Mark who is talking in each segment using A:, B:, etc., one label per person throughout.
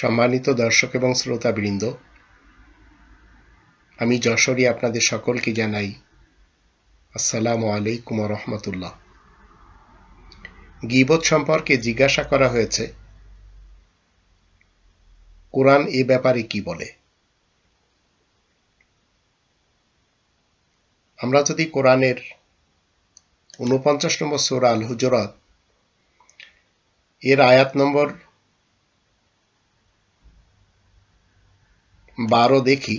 A: সম্মানিত দর্শক এবং শ্রোতাবৃন্দ, আমি যশোরী আপনাদের সকলকে জানাই আসসালামু আলাইকুম রহমতুল্লাহ গিবত সম্পর্কে জিজ্ঞাসা করা হয়েছে, কোরআন এ ব্যাপারে কি বলে? আমরা যদি কোরআনের উনপঞ্চাশ নম্বর সোরা আল হুজরাত এর আয়াত নম্বর বারো দেখি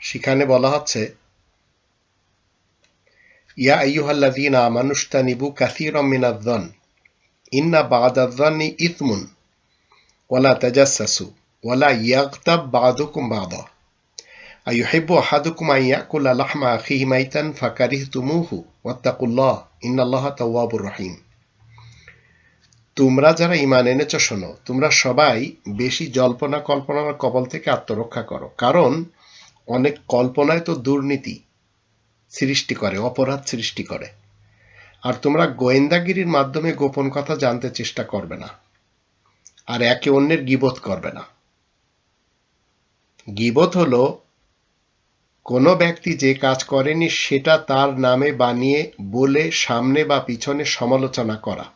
A: সেখানে বলা হচ্ছে ইয়া আইয়ুহাল্লাযীনা আমানুশতানিবু কাসীরাম মিনায-যন ইন্না বা'দায-যন্নি ইথমুন ওয়ালা তাজাসসাসু ওয়ালা ইয়াগতাব বা'দুকুম বা'দা আইয়ুহিব্বু আহাদুকুম আন ইয়াকুলা লাহমা আখিহি মাইতান ফাকারিহতুমুহু ওয়াত্তাকুল্লাহ ইন্নাল্লাহা তাওয়াবুর রহিম তোমরা যারা ইমান এনেছ, শোনো, তোমরা সবাই বেশি জল্পনা কল্পনার কবল থেকে আত্মরক্ষা করো। কারণ অনেক কল্পনায় তো দুর্নীতি সৃষ্টি করে, অপরাধ সৃষ্টি করে। আর তোমরা গোয়েন্দাগিরির মাধ্যমে গোপন কথা জানতে চেষ্টা করবে না। আর একে অন্যের গিবত করবে না। গিবত হলো, কোনো ব্যক্তি যে কাজ করেনি, সেটা তার নামে বানিয়ে বলে সামনে বা পিছনে সমালোচনা করা।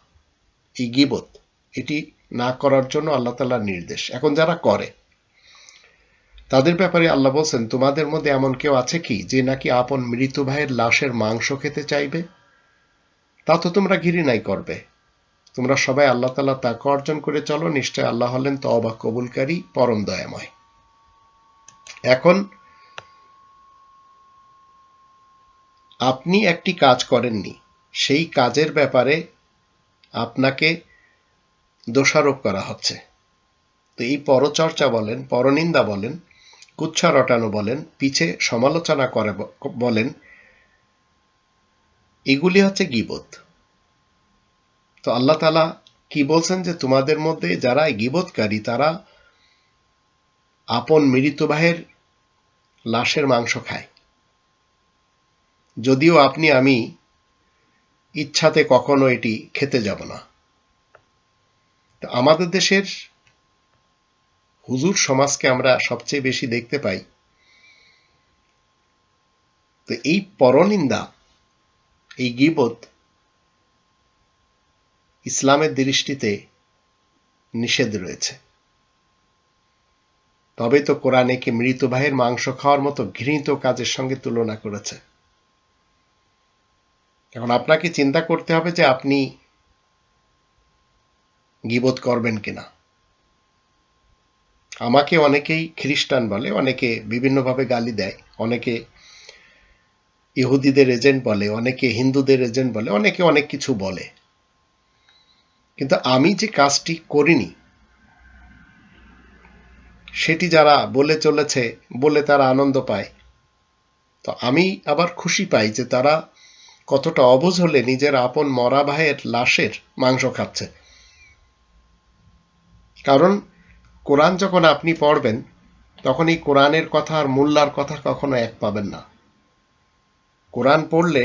A: এই গিবত? এটি না করার জন্য আল্লাহ তালার নির্দেশ। এখন যারা করে, তাদের ব্যাপারে আল্লাহ বলছেন, তোমাদের মধ্যে এমন কেউ আছে কি, যে নাকি আপন মৃত ভাইয়ের লাশের মাংস খেতে চাইবে? তা তো তোমরা ঘৃণাই করবে। তোমরা সবাই আল্লাহ তালা তাকে অর্জন করে চলো, নিশ্চয় আল্লাহ হলেন তবা কবুলকারী, পরম দয়াময়। এখন আপনি একটি কাজ করেননি, সেই কাজের ব্যাপারে আপনাকে দোষারোপ করা হচ্ছে। তো এই পরচর্চা বলেন, পরনিন্দা বলেন, কুচ্ছা রটানো বলেন, পিছে সমালোচনা করে বলেন, এগুলি হচ্ছে গিবত। তো আল্লাহ তালা কি বলছেন যে তোমাদের মধ্যে যারা গিবতকারী, তারা আপন মৃত ভাইয়ের লাশের মাংস খায়। যদিও আপনি, আমি ইচ্ছাতে কখনো এটি খেতে যাব না। তো আমাদের দেশের হুজুর সমাজকে আমরা সবচেয়ে বেশি দেখতে পাই। তো এই পরনিন্দা, এই গিবত ইসলামের দৃষ্টিতে নিষেধ রয়েছে। তবে তো কোরআনে কি মৃত ভাইয়ের মাংস খাওয়ার মতো ঘৃণিত কাজের সঙ্গে তুলনা করেছে? এখন আপনাকে চিন্তা করতে হবে যে আপনি গিবোধ করবেন কিনা। আমাকে অনেকেই খ্রিস্টান বলে, অনেকে বিভিন্নভাবে গালি দেয়, অনেকে ইহুদিদের এজেন্ট বলে, অনেকে হিন্দুদের এজেন্ট বলে, অনেকে অনেক কিছু বলে। কিন্তু আমি যে কাজটি করিনি, সেটি যারা বলে চলেছে, বলে তারা আনন্দ পায়। তো আমি আবার খুশি পাই যে তারা কতটা অবুঝ হলে নিজের আপন মরা ভাইয়ের লাশের মাংস খাচ্ছে। কারণ কোরআন যখন আপনি পড়বেন তখন এই কোরআনের কথা আর মোল্লার কথা কখনো এক পাবেন না। কোরআন পড়লে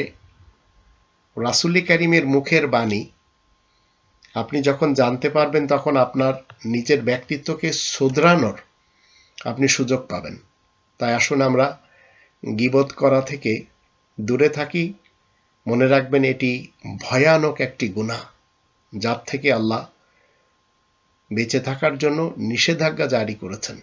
A: রাসুল্লি করিমের মুখের বাণী, আপনি যখন জানতে পারবেন, তখন আপনার নিজের ব্যক্তিত্বকে শুধরানোর আপনি সুযোগ পাবেন। তাই আসুন আমরা গিবোধ করা থেকে দূরে থাকি মনে রাখবেন এটি ভয়ানক একটি গুণা যার থেকে আল্লাহ বেঁচে থাকার জন্য নিষেধাজ্ঞা জারি করেছেন।